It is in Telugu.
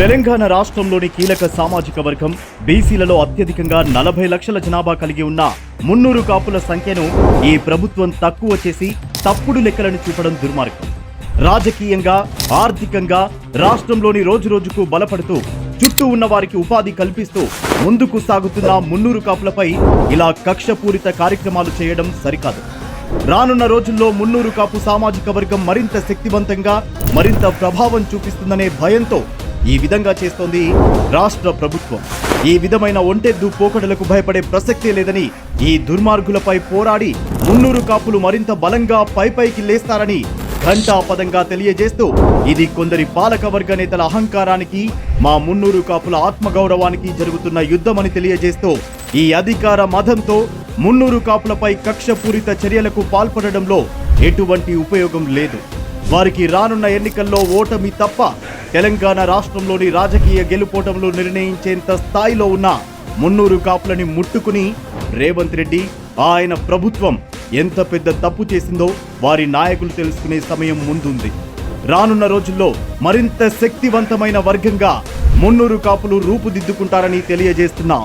తెలంగాణ రాష్ట్రంలోని కీలక సామాజిక వర్గం. బీసీలలో అత్యధికంగా నలభై లక్షల జనాభా కలిగి ఉన్న మున్నూరు కాపుల సంఖ్యను ఈ ప్రభుత్వం తక్కువ చేసి తప్పుడు లెక్కలను చూపడం దుర్మార్గం. రాజకీయంగా ఆర్థికంగా రాష్ట్రంలోని రోజురోజుకు బలపడుతూ చుట్టూ ఉన్న వారికి ఉపాధి కల్పిస్తూ ముందుకు సాగుతున్న మున్నూరు కాపులపై ఇలా కక్షపూరిత కార్యక్రమాలు చేయడం సరికాదు. రానున్న రోజుల్లో మున్నూరు కాపు సామాజిక వర్గం మరింత శక్తివంతంగా మరింత ప్రభావం చూపిస్తుందనే భయంతో ఈ విధంగా చేస్తోంది రాష్ట్ర ప్రభుత్వం. ఈ విధమైన ఒంటెద్దు పోకడలకు భయపడే ప్రసక్తే లేదని ఈ దుర్మార్గులపై పోరాడి మున్నూరు కాపులు మరింత బలంగా పైపైకి లేస్తారని ఘంటాపదంగా తెలియజేస్తూ ఇది కొందరి పాలక వర్గ నేతల అహంకారానికి మా మున్నూరు కాపుల ఆత్మగౌరవానికి జరుగుతున్న యుద్ధమని తెలియజేస్తూ ఈ అధికార మదంతో మున్నూరు కాపులపై కక్షపూరిత చర్యలకు పాల్పడడంలో ఎటువంటి ఉపయోగం లేదు. వారికి రానున్న ఎన్నికల్లో ఓటమి తప్ప తెలంగాణ రాష్ట్రంలోని రాజకీయ గెలుపోటములు నిర్ణయించేంత స్థాయిలో ఉన్న మున్నూరు కాపులని ముట్టుకుని రేవంత్ రెడ్డి ఆయన ప్రభుత్వం ఎంత పెద్ద తప్పు చేసిందో వారి నాయకులు తెలుసుకునే సమయం ముందుంది. రానున్న రోజుల్లో మరింత శక్తివంతమైన వర్గంగా మున్నూరు కాపులు రూపుదిద్దుకుంటారని తెలియజేస్తున్నాం